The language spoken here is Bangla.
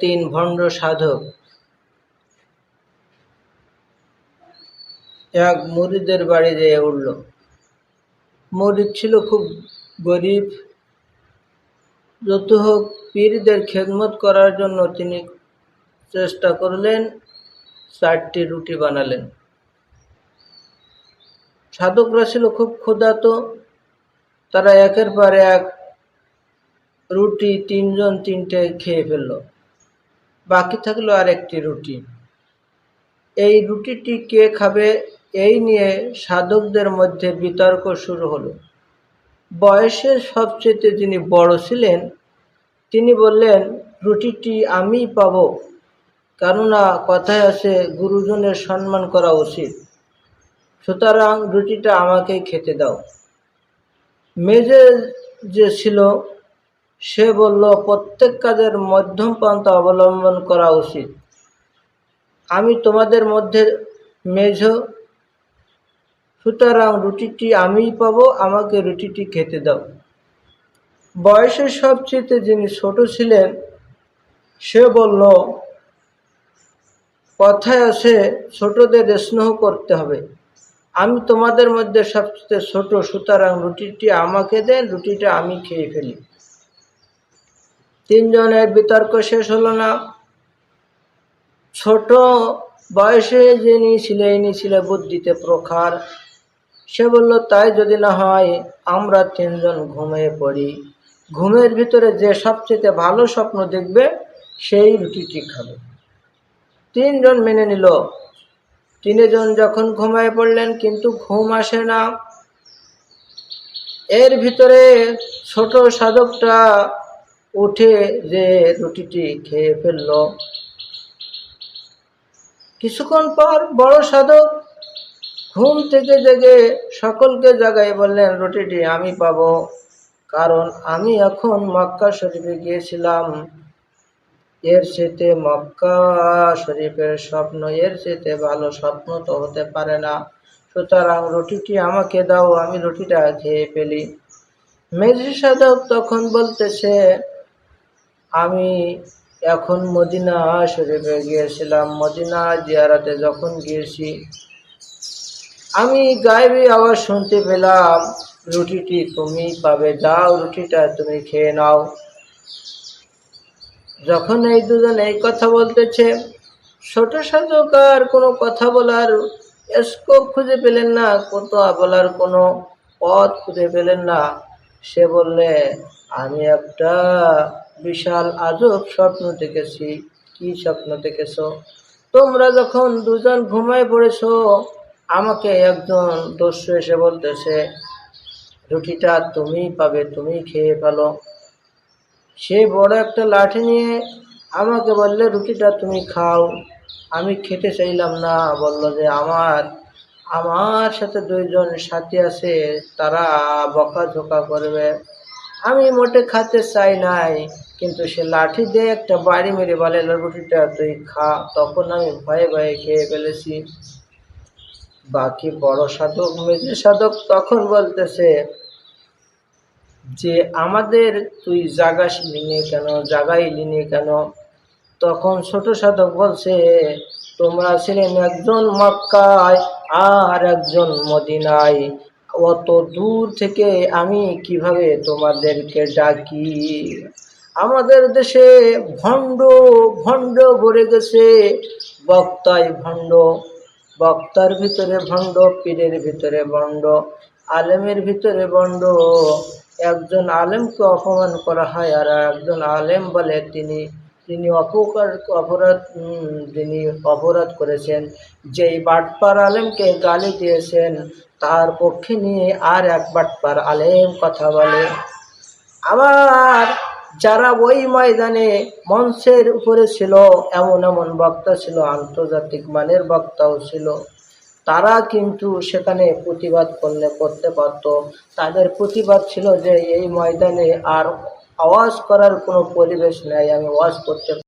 তিন ভণ্ড সাধক। এক মুরিদের বাড়ি যেয়ে উঠল। মুরিদ ছিল খুব গরিব। যত হোক পীরদের খেদমত করার জন্য তিনি চেষ্টা করলেন, চারটি রুটি বানালেন। সাধকরা ছিল খুব ক্ষুধাত তারা একের পর এক রুটি তিনজন তিনটে খেয়ে ফেলল। বাকি থাকল আর একটি রুটি। এই রুটিটি কে খাবে, এই নিয়ে সাধকদের মধ্যে বিতর্ক শুরু হলো। বয়সে সবচেয়ে যিনি বড় ছিলেন, তিনি বললেন, রুটিটি আমিই পাব। কেননা কথায় আছে, গুরুজনের সম্মান করা উচিত। সুতরাং রুটিটা আমাকেই খেতে দাও। মেজে যে ছিল সে বলল, প্রত্যেক কাজের মধ্যম পন্থা অবলম্বন করা উচিত। আমি তোমাদের মধ্যে মেঝ, সুতরাং রুটিটি আমিই পাবো, আমাকে রুটিটি খেতে দাও। বয়সের সবচেয়ে যিনি ছোট ছিলেন, সে বলল, কথায় আছে, ছোটদের স্নেহ করতে হবে। আমি তোমাদের মধ্যে সবচেয়ে ছোট, সুতরাং রুটিটি আমাকে দেন, রুটিটা আমি খেয়ে ফেলি। তিনজনের বিতর্ক শেষ হলো না। ছোট বয়সে যিনি ছিল ইনি ছিল বুদ্ধিতে প্রখার। সে বলল, তাই যদি না হয়, আমরা তিনজন ঘুমিয়ে পড়ি। ঘুমের ভিতরে যে সবচেয়ে ভালো স্বপ্ন দেখবে, সেই রুটিটি খাবে তিনজন মেনে নিল। তিনজন যখন ঘুমায় পড়লেন, কিন্তু ঘুম আসে না। এর ভিতরে ছোট সাধকটা উঠে যে রুটিটি খেয়ে ফেলল। কিছুক্ষণ পর বড় সাধক ঘুম থেকে জেগে সকলকে জাগাই বললেন, রুটিটি আমি পাবো, কারণ আমি এখন মক্কা শরীফে গিয়েছিলাম। এর চেতে মক্কা শরীফের স্বপ্ন, এর চেতে ভালো স্বপ্ন তো হতে পারে না। সুতরাং রুটিটি আমাকে দাও, আমি রুটিটা খেয়ে ফেলি। মেজি সাধক তখন বলতেছে আমি এখন মদিনা শরীফে গিয়েছিলাম। মদিনা জিয়ারাতে যখন গিয়েছি, আমি গায়েবী আওয়াজ শুনতে পেলাম, রুটিটি তুমি পাবে, যাও রুটিটা তুমি খেয়ে নাও। যখন এই দুজন এই কথা বলতেছে, ছোট সাধক আর কোনো কথা বলার স্কোপ খুঁজে পেলেন না কথা বলার কোনো পথ খুঁজে পেলেন না। সে বললে, আমি একটা বিশাল আজব স্বপ্ন দেখেছি। কি স্বপ্ন দেখেছ? তোমরা যখন দুজন ঘুমায় পড়েছো, আমাকে একজন দস্যু এসে বলতেছে, রুটিটা তুমি পাবে তুমি খেয়ে ফেলো। সে বড় একটা লাঠি নিয়ে আমাকে বললে, রুটিটা তুমি খাও। আমি খেতে চাইলাম না, বলল যে, আমার আমার সাথে দুইজন সাথী আছে, তারা বকাঝোকা করবে। আমি মোটে খাতে চাই নাই, কিন্তু সে লাঠি দিয়ে একটা বাড়ি মেরে বলে রুটিটা তুই খা। তখন আমি ভয়ে ভয়ে খেয়ে ফেলেছি। বাকি বড় সাধক, মেজে সাধক তখন বলতেছে যে, আমাদের তুই জাগাস লিনে কেন, জাগাই লিনে কেন? তখন ছোট সাধক বলছে, তোমরা ছিলেন একজন মক্কায় আর একজন মদিনায়। অত দূর থেকে আমি কীভাবে তোমাদেরকে ডাকি? আমাদের দেশে ভণ্ড ভণ্ড ভরে গেছে। বক্তায় ভণ্ড, বক্তার ভিতরে ভণ্ড, পীরের ভিতরে ভণ্ড, আলেমের ভিতরে ভণ্ড। একজন আলেমকে অপমান করা হয় আর একজন আলেম বলে তিনি তিনি অপকার, অপরাধ যিনি অপরাধ করেছেন। যেই বাটপার আলেমকে গালি দিয়েছেন, তার পক্ষে নিয়ে আর এক বাটপার আলেম কথা বলে। আবার যারা ওই ময়দানে মঞ্চের উপরে ছিল, এমন এমন বক্তা ছিল, আন্তর্জাতিক মানের বক্তাও ছিল, তারা কিন্তু সেখানে প্রতিবাদ করলে করতে পারত। তাদের প্রতিবাদ ছিল যে এই ময়দানে আর আওয়াজ করার কোনো পরিবেশ নেই আমি ওয়াজ করতে